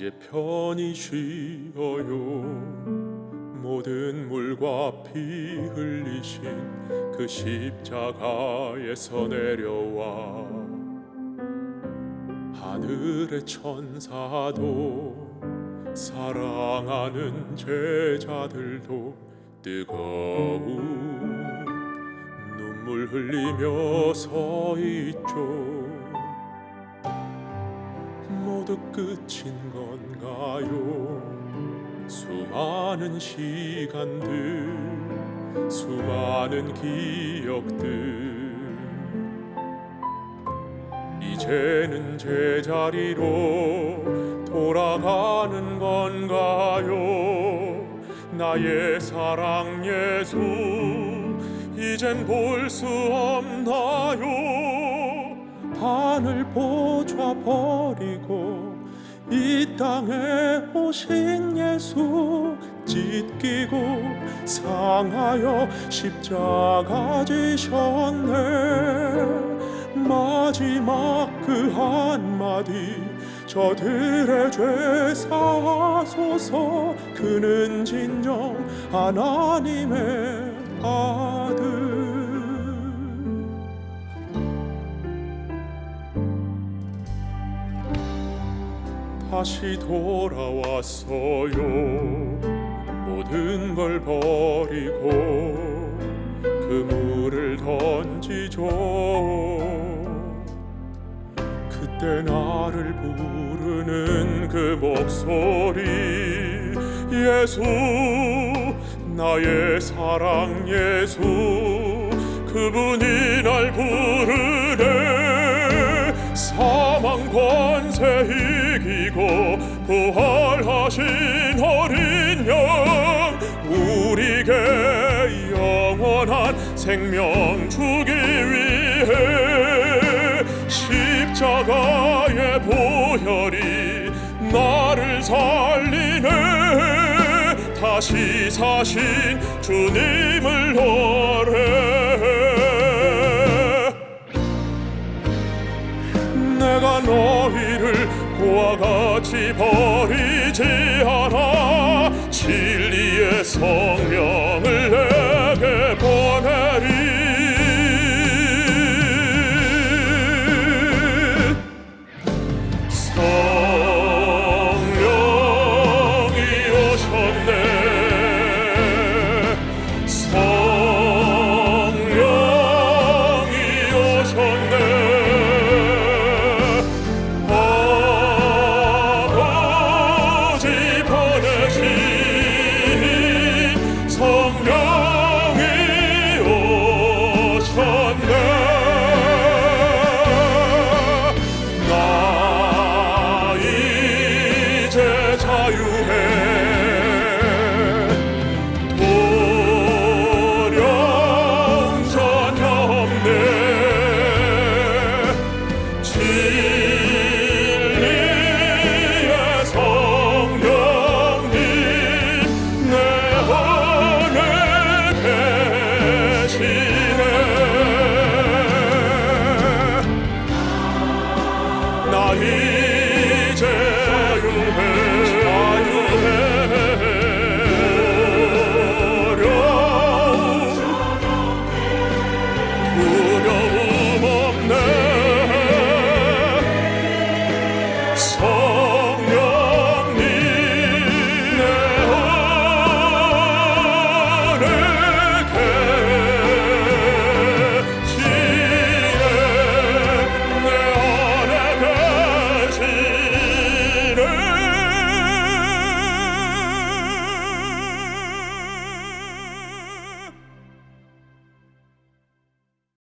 이제 편히 쉬어요. 모든 물과 피 흘리신 그 십자가에서 내려와 하늘의 천사도 사랑하는 제자들도 뜨거운 눈물 흘리며 서 있죠 모두 끝인 건가요? 수많은 시간들 수많은 기억들. 이제는 제자리로 돌아가는 건가요? 나의 사랑 예수 이젠 볼 수 없나요? 하늘 보좌 버리고 이 땅에 오신 예수 찢기고 상하여 십자가 지셨네. 마지막 그 한마디 저들의 죄 사소서 그는 진정 하나님의 아 다시 돌아왔어요. 모든 걸 버리고 그 물을 던지죠. 그때 나를 부르는 그 목소리 예수 나의 사랑 예수 그분이 날 생명 주기 위해 십자가의 보혈이 나를 살리네. 다시 사신 주님을 노래 내가 너희를 고와 같이 버리지 않아 진리의 성령을 내 자유해 도령 전혀 없네 진리의 성령님 내 안에 계시네 나 soul.